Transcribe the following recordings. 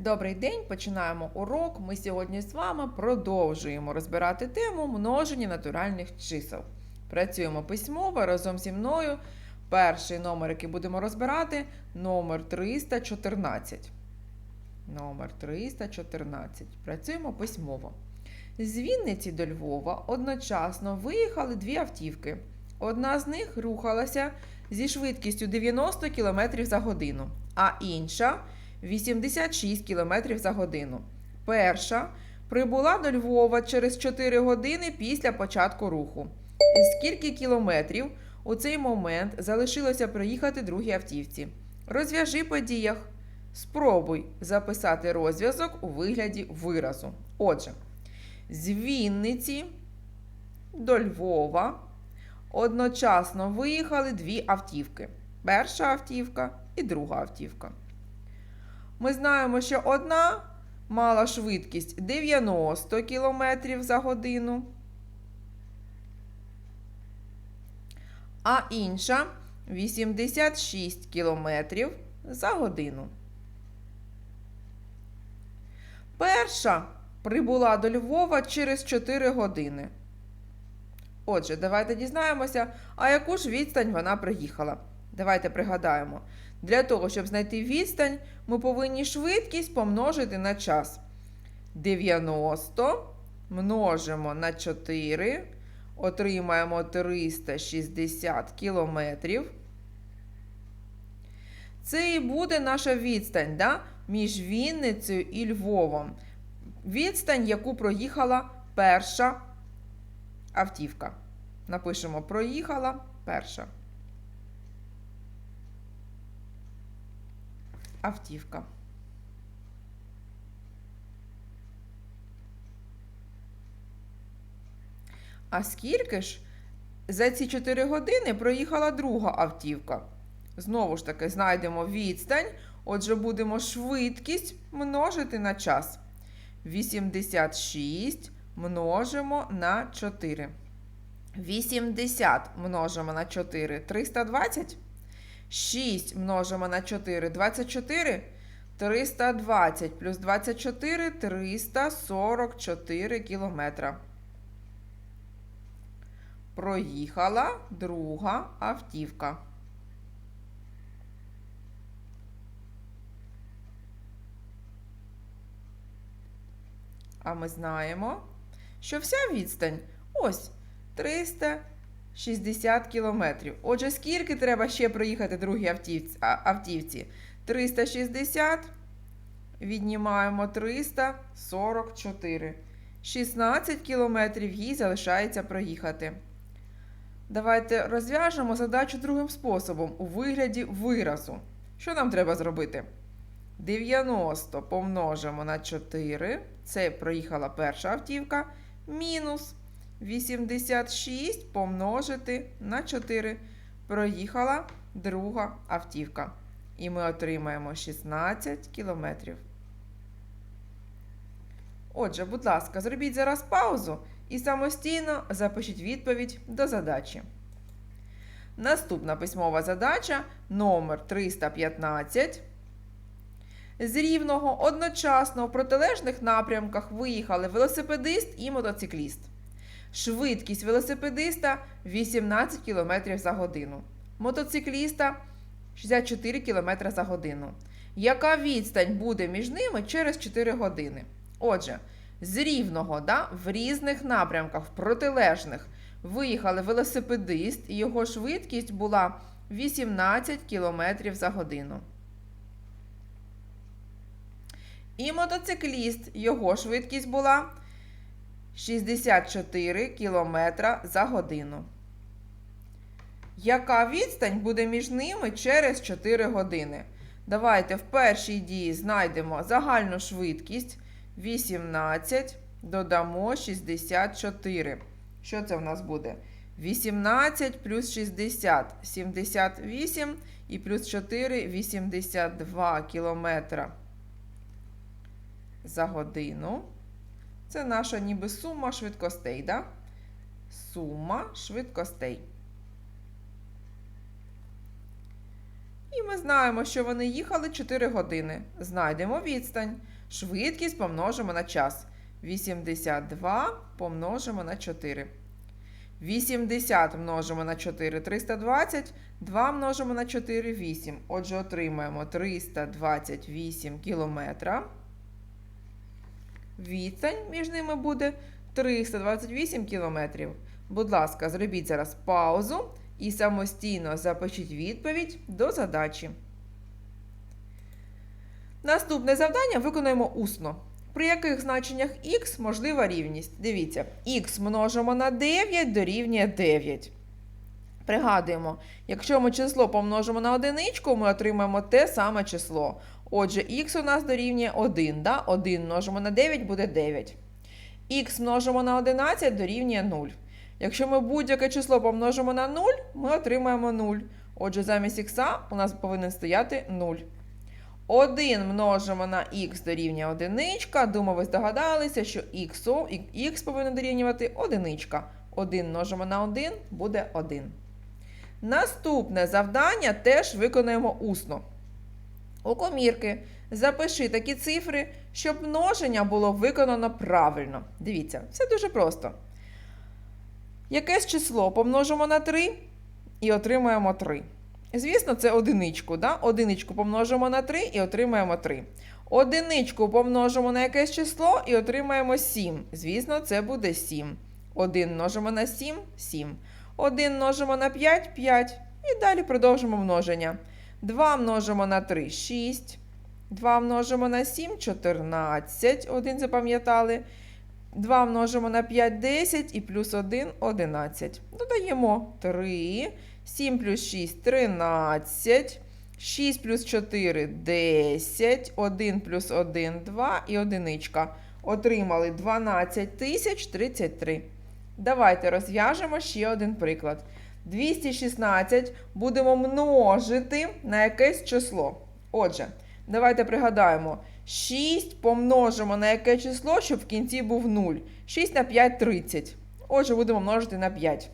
Добрий день, починаємо урок. Ми сьогодні з вами продовжуємо розбирати тему множення натуральних чисел. Працюємо письмово разом зі мною. Перший номер, який будемо розбирати, номер 314. Номер 314. Працюємо письмово. З Вінниці до Львова одночасно виїхали дві автівки. Одна з них рухалася зі швидкістю 90 км за годину, а інша 86 км за годину. Перша прибула до Львова через 4 години після початку руху. Скільки кілометрів у цей момент залишилося проїхати другій автівці? Розв'яжи по діях. Спробуй записати розв'язок у вигляді виразу. Отже, з Вінниці до Львова одночасно виїхали дві автівки. Перша автівка і друга автівка. Ми знаємо, що одна мала швидкість 90 км за годину, а інша 86 км за годину. Перша прибула до Львова через 4 години. Отже, давайте дізнаємося, а яку ж відстань вона проїхала. Давайте пригадаємо. Для того, щоб знайти відстань, ми повинні швидкість помножити на час. 90 множимо на 4, отримаємо 360 кілометрів. Це і буде наша відстань да? між Вінницею і Львовом. Відстань, яку проїхала перша автівка. Напишемо проїхала перша. Автівка. А скільки ж за ці 4 години проїхала друга автівка? Знову ж таки, знайдемо відстань. Отже, будемо швидкість множити на час. 86 множимо на 4. 80 множимо на 4 320. 6 множимо на 4 24. 320 плюс 24 344 кілометра. Проїхала друга автівка. А ми знаємо, що вся відстань ось 360 кілометрів. Отже, скільки треба ще проїхати другій автівці? 360. Віднімаємо 344. 16 кілометрів їй залишається проїхати. Давайте розв'яжемо задачу другим способом у вигляді виразу. Що нам треба зробити? 90 помножимо на 4. Це проїхала перша автівка. Мінус 86 помножити на 4. Проїхала друга автівка. І ми отримаємо 16 кілометрів. Отже, будь ласка, зробіть зараз паузу і самостійно запишіть відповідь до задачі. Наступна письмова задача номер 315. З рівного одночасно в протилежних напрямках виїхали велосипедист і мотоцикліст. Швидкість велосипедиста 18 км за годину. Мотоцикліста 64 км за годину. Яка відстань буде між ними через 4 години? Отже, з рівного да, в різних напрямках, в протилежних, виїхали велосипедист, і його швидкість була 18 км за годину. І мотоцикліст, його швидкість була 64 км за годину. Яка відстань буде між ними через 4 години? Давайте в першій дії знайдемо загальну швидкість 18, додамо 64. Що це в нас буде? 18 плюс 60 78 і плюс 4 82 кілометра за годину. Це наша ніби сума швидкостей, да? Сума швидкостей. І ми знаємо, що вони їхали 4 години. Знайдемо відстань. Швидкість помножимо на час. 82 помножимо на 4. 80 множимо на 4 320, 2 множимо на 4 8. Отже, отримаємо 328 кілометра. Відстань між ними буде 328 кілометрів. Будь ласка, зробіть зараз паузу і самостійно запишіть відповідь до задачі. Наступне завдання виконуємо усно. При яких значеннях х можлива рівність? Дивіться, х множимо на 9 дорівнює 9. Пригадуємо, якщо ми число помножимо на одиничку, ми отримаємо те саме число. Отже, х у нас дорівнює 1. Да? 1 множимо на 9 буде 9. х множимо на 11 дорівнює 0. Якщо ми будь-яке число помножимо на 0, ми отримаємо 0. Отже, замість х у нас повинен стояти 0. 1 множимо на х дорівнює 1. Думаю, ви здогадалися, що х, повинен дорівнювати 1. 1 множимо на 1 буде 1. Наступне завдання теж виконуємо усно. У комірки запиши такі цифри, щоб множення було виконано правильно. Дивіться, все дуже просто. Якесь число помножимо на 3 і отримаємо 3. Звісно, це одиничку. Да? Одиничку помножимо на 3 і отримаємо 3. Одиничку помножимо на якесь число і отримаємо 7. Звісно, це буде 7. 1 множимо на 7 7. 1 множимо на 5 5. І далі продовжимо множення. 2 множимо на 3 6. 2 множимо на 7 14. 1 запам'ятали. 2 множимо на 5 10 і плюс 1 11. Додаємо 3. 7 плюс 6 13. 6 плюс 4 10. 1 плюс 1 2 і одиничка. Отримали 12 тисяч 33. Давайте розв'яжемо ще один приклад. 216 будемо множити на якесь число. Отже, давайте пригадаємо. 6 помножимо на яке число, щоб в кінці був 0. 6 на 5 30. Отже, будемо множити на 5.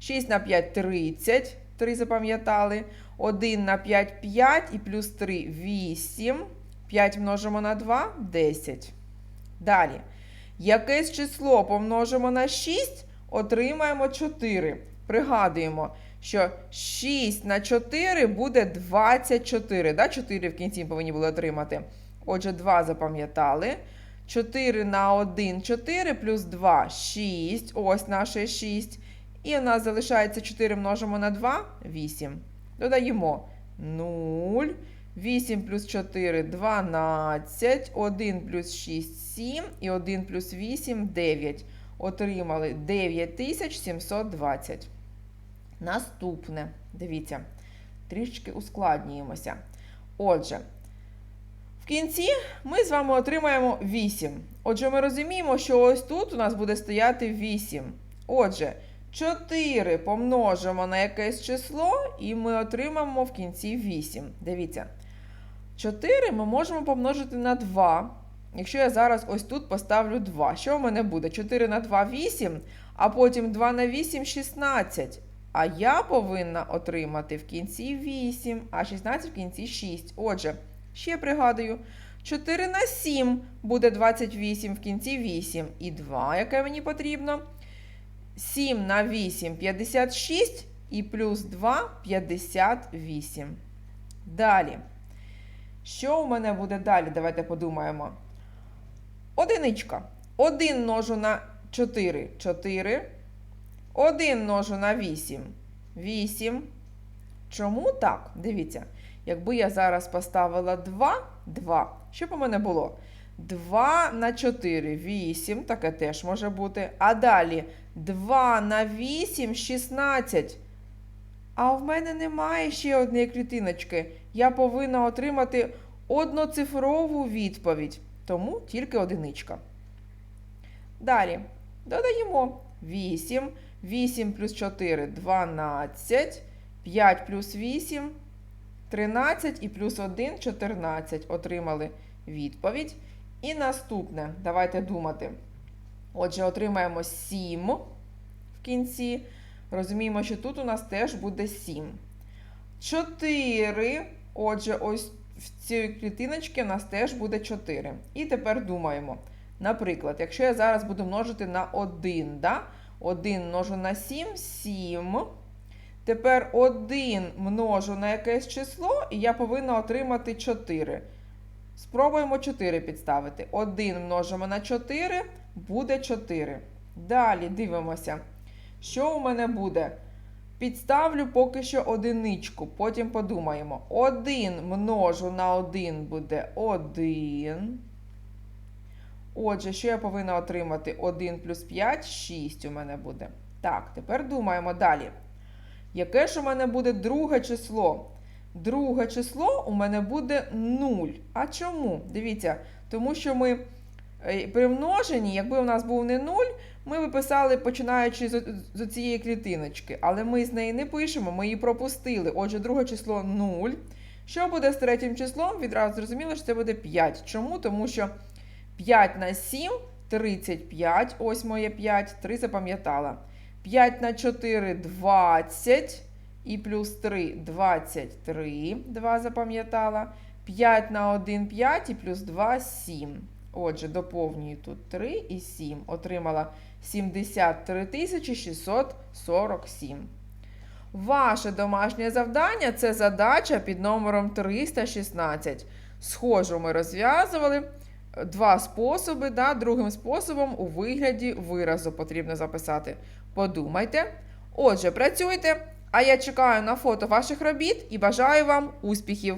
6 на 5 30. 3 запам'ятали. 1 на 5 5 і плюс 3 8. 5 множимо на 2 10. Далі. Якесь число помножимо на 6, отримаємо 4. Пригадуємо, що 6 на 4 буде 24. Да? 4 в кінці повинні були отримати. Отже, 2 запам'ятали. 4 на 1 4 плюс 2 6. Ось наше 6. І у нас залишається 4 множимо на 2 8. Додаємо 0. 8 плюс 4 12. 1 плюс 6 7. І 1 плюс 8 9. Отримали 9720. Наступне. Дивіться, трішки ускладнюємося. Отже, в кінці ми з вами отримаємо 8. Отже, ми розуміємо, що ось тут у нас буде стояти 8. Отже, 4 помножимо на якесь число, і ми отримаємо в кінці 8. Дивіться. 4 ми можемо помножити на 2. Якщо я зараз ось тут поставлю 2, що в мене буде? 4 на 2 8, а потім 2 на 8 16. А я повинна отримати в кінці 8, а 16 в кінці 6. Отже, ще пригадую, 4 на 7 буде 28 в кінці 8. І 2, яке мені потрібно. 7 на 8 56 і плюс 2 58. Далі. Що у мене буде далі? Давайте подумаємо. Одиничка. 1 множу на 4 4. 1 множу на 8 8. Чому так? Дивіться. Якби я зараз поставила 2, 2. Що б у мене було? 2 на 4 8, таке теж може бути. А далі 2 на 8 16. А в мене немає ще однієї клітиночки. Я повинна отримати одноцифрову відповідь. Тому тільки одиничка. Далі додаємо 8. 8 плюс 4 12. 5 плюс 8 13 і плюс 1 14. Отримали відповідь. І наступне, давайте думати. Отже, отримаємо 7 в кінці. Розуміємо, що тут у нас теж буде 7. 4. Отже, ось в цій клітиночці у нас теж буде 4. І тепер думаємо. Наприклад, якщо я зараз буду множити на 1, да? 1 множу на 7, 7. Тепер 1 множу на якесь число, і я повинна отримати 4. Спробуємо 4 підставити. 1 множимо на 4, буде 4. Далі дивимося, що у мене буде. Підставлю поки що одиничку, потім подумаємо. 1 множу на 1 буде 1. Отже, що я повинна отримати? 1 плюс 5, 6 у мене буде. Так, тепер думаємо далі. Яке ж у мене буде друге число? Друге число у мене буде 0. А чому? Дивіться, тому що ми е, при множенні, якби у нас був не 0, ми виписали починаючи з, з цієї клітиночки, але ми з неї не пишемо, ми її пропустили. Отже, друге число 0. Що буде з третім числом? Відразу зрозуміло, що це буде 5. Чому? Тому що 5 на 7 35. Ось моє 5, 3 запам'ятала. 5 на 4 20. І плюс 3 23. 2 запам'ятала. 5 на 1 5 і плюс 2 7. Отже, доповнюю тут 3 і 7. Отримала 73 647. Ваше домашнє завдання це задача під номером 316. Схожу ми розв'язували два способи. Да? Другим способом у вигляді виразу потрібно записати. Подумайте. Отже, працюйте. А я чекаю на фото ваших робіт і бажаю вам успіхів!